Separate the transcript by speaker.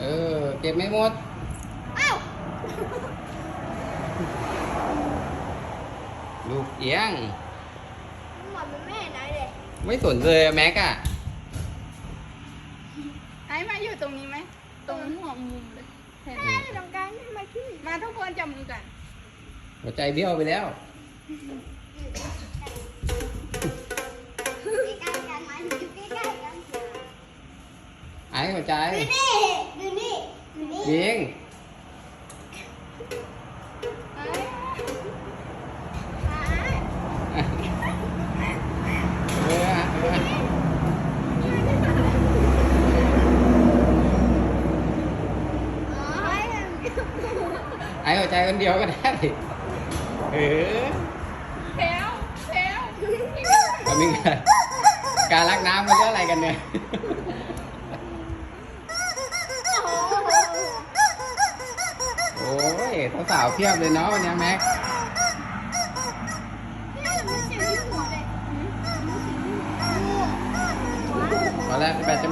Speaker 1: เออ เก็บไม่หมด
Speaker 2: อ้า
Speaker 1: ลูกเอียง
Speaker 2: มันไม่เห็นอะไรเลย
Speaker 1: ไม่สนเลยแม็กอะ
Speaker 3: ไอ้มาอยู่ตรงนี้ไหม ตรงหัวมุมเลยให็นไหม
Speaker 2: อยู่ตรงกลางนี่มาที่
Speaker 3: มาทุกคนจับมือกัน
Speaker 1: หัวใจเบี้ยวไปแล้ว ไอ้หัวใจ
Speaker 2: ดูนี่ดูนี่ดูนี่
Speaker 1: ยิง
Speaker 3: ไอ้
Speaker 1: เออเออ
Speaker 2: อ๋อ
Speaker 1: ไอ้หัวใจคนเดียวก็ได้ เออ
Speaker 3: แถวแถว
Speaker 1: แล้วมีการการรักน้ำมันเรื่องอะไรกันเนี่ย ยสาวๆเพียบเลยเนาะวันเนี้ยแม็ก ตอนแรกแบตจะ